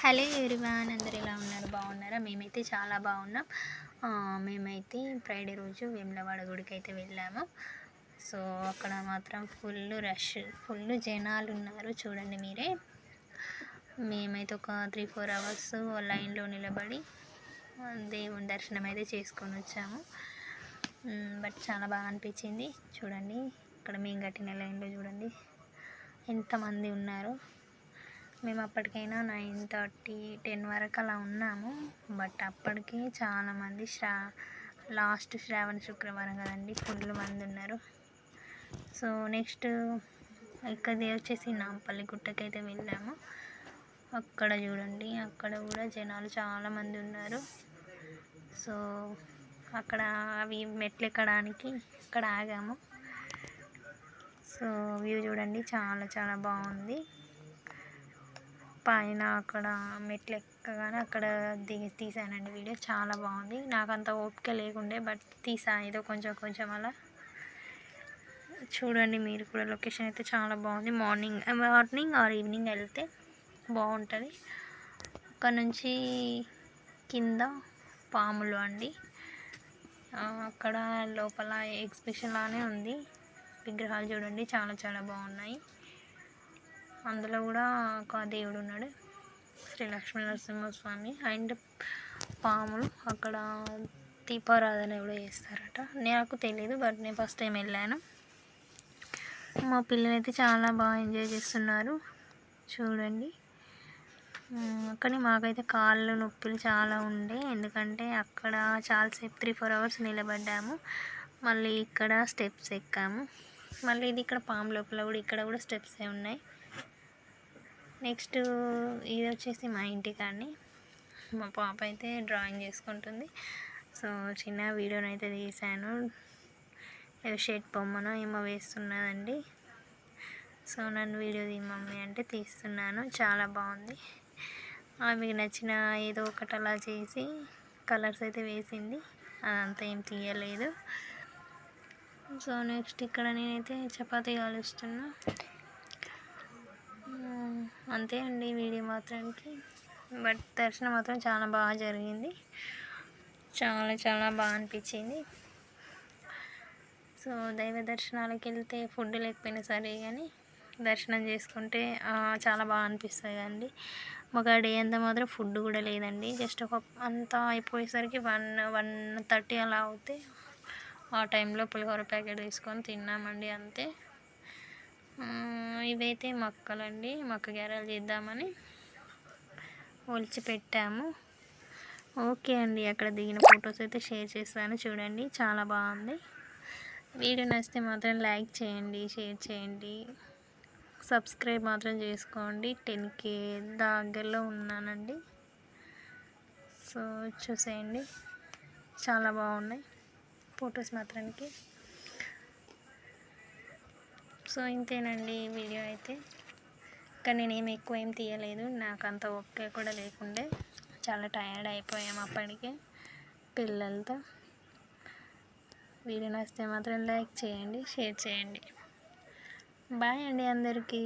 Hello everyone అందరు ఎలా ఉన్నారు? బాగున్నారా? మేమైతే చాలా బాగున్నాం. మేమైతే ఫ్రైడే రోజు వేములవాడ గుడికి అయితే వెళ్ళాము. సో అక్కడ మాత్రం ఫుల్ రష్ ఫుల్ జనాలు ఉన్నారు చూడండి మీరే. మేమైతే ఒక త్రీ ఫోర్ అవర్స్ లైన్లో నిలబడి దేవుని దర్శనం అయితే చేసుకొని వచ్చాము. బట్ చాలా బాగా అనిపించింది. చూడండి ఇక్కడ మేము కట్టిన లైన్లో చూడండి ఎంతమంది ఉన్నారు. మేము అప్పటికైనా నైన్ థర్టీ టెన్ వరకు అలా ఉన్నాము. బట్ అప్పటికి చాలామంది శ్రా లాస్ట్ శ్రావణ శుక్రవారం కదండి ఫుల్ మంది ఉన్నారు. సో నెక్స్ట్ ఇక్కడది వచ్చేసి నాంపల్లి గుట్టకైతే వెళ్ళాము. అక్కడ చూడండి అక్కడ కూడా జనాలు చాలామంది ఉన్నారు. సో అక్కడ అవి మెట్లు ఎక్కడానికి అక్కడ ఆగాము. సో వ్యూ చూడండి చాలా చాలా బాగుంది. పైన అక్కడ మెట్లు ఎక్కగానే అక్కడ దిగి తీసానండి వీడియో. చాలా బాగుంది. నాకు అంత ఓపిక లేకుండే బట్ తీసా. ఏదో కొంచెం కొంచెం అలా. చూడండి మీరు కూడా. లొకేషన్ అయితే చాలా బాగుంది. మార్నింగ్ మార్నింగ్ ఆర్ ఈవినింగ్ వెళ్తే బాగుంటుంది. అక్కడ నుంచి కింద పాములు అండి. అక్కడ లోపల ఎగ్జిబిషన్ లానే ఉంది. విగ్రహాలు చూడండి. చాలా చాలా బాగున్నాయి. అందులో కూడా ఒక దేవుడు ఉన్నాడు శ్రీ లక్ష్మీ నరసింహస్వామి అండ్ పాములు. అక్కడ దీపారాధన కూడా చేస్తారట. నాకు తెలియదు బట్ నేను ఫస్ట్ టైం వెళ్ళాను. మా పిల్లలైతే చాలా బాగా ఎంజాయ్ చేస్తున్నారు. చూడండి. కానీ మాకైతే కాళ్ళు నొప్పులు చాలా ఉండే. ఎందుకంటే అక్కడ చాలాసేపు త్రీ ఫోర్ అవర్స్ నిలబడ్డాము. మళ్ళీ ఇక్కడ స్టెప్స్ ఎక్కాము. మళ్ళీ ఇది ఇక్కడ పాము లోపల కూడా ఇక్కడ కూడా స్టెప్సే ఉన్నాయి. నెక్స్ట్ ఇది వచ్చేసి మా ఇంటికాడిని. మా పాప అయితే డ్రాయింగ్ చేసుకుంటుంది. సో చిన్న వీడియోని అయితే తీశాను ఏదో షర్ట్ బొమ్మను ఏమో వేస్తున్నదండి. సో నన్ను వీడియో తీ మమ్మీ అంటే తీస్తున్నాను. చాలా బాగుంది. మీకు నచ్చిన ఏదో ఒకటి అలా చేసి కలర్స్ అయితే వేసింది. అదంతా ఏం తీయలేదు. సో నెక్స్ట్ ఇక్కడ నేనైతే చపాతీ కాలుస్తున్నా. అంతే అండి వీడియో మాత్రానికి. బట్ దర్శనం మాత్రం చాలా బాగా జరిగింది. చాలా చాలా బాగా అనిపించింది. సో దైవ దర్శనాలకు వెళ్తే ఫుడ్ లేకపోయినా సరే కానీ దర్శనం చేసుకుంటే చాలా బాగా అనిపిస్తుంది అండి మాకు ఆ డే అంతా మాత్రం ఫుడ్ కూడా లేదండి. జస్ట్ ఒక అంతా అయిపోయేసరికి వన్ వన్ థర్టీ అలా అవుతే ఆ టైంలో పులిహోర ప్యాకెట్ తీసుకొని తిన్నామండి అంతే. ఇవైతే మొక్కలండి. మొక్క గేరాలు చేద్దామని ఒలిచిపెట్టాము. ఓకే అండి. అక్కడ దిగిన ఫొటోస్ అయితే షేర్ చేస్తాను. చూడండి. చాలా బాగుంది. వీడియో నచ్చితే మాత్రం లైక్ చేయండి షేర్ చేయండి. సబ్స్క్రైబ్ మాత్రం చేసుకోండి. టెన్ కే దగ్గరలో ఉన్నానండి. సో చూసేయండి. చాలా బాగున్నాయి ఫొటోస్ మాత్రానికి. సో ఇంతేనండి ఈ వీడియో అయితే. కానీ నేను ఎక్కువ ఏం తీయలేదు. నాకు అంత ఓపిక కూడా లేకుండే చాలా టయర్డ్ అయిపోయాం అప్పటికే పిల్లలతో. వీడియో నచ్చితే మాత్రం లైక్ చేయండి షేర్ చేయండి. బాయ్ అండి అందరికీ.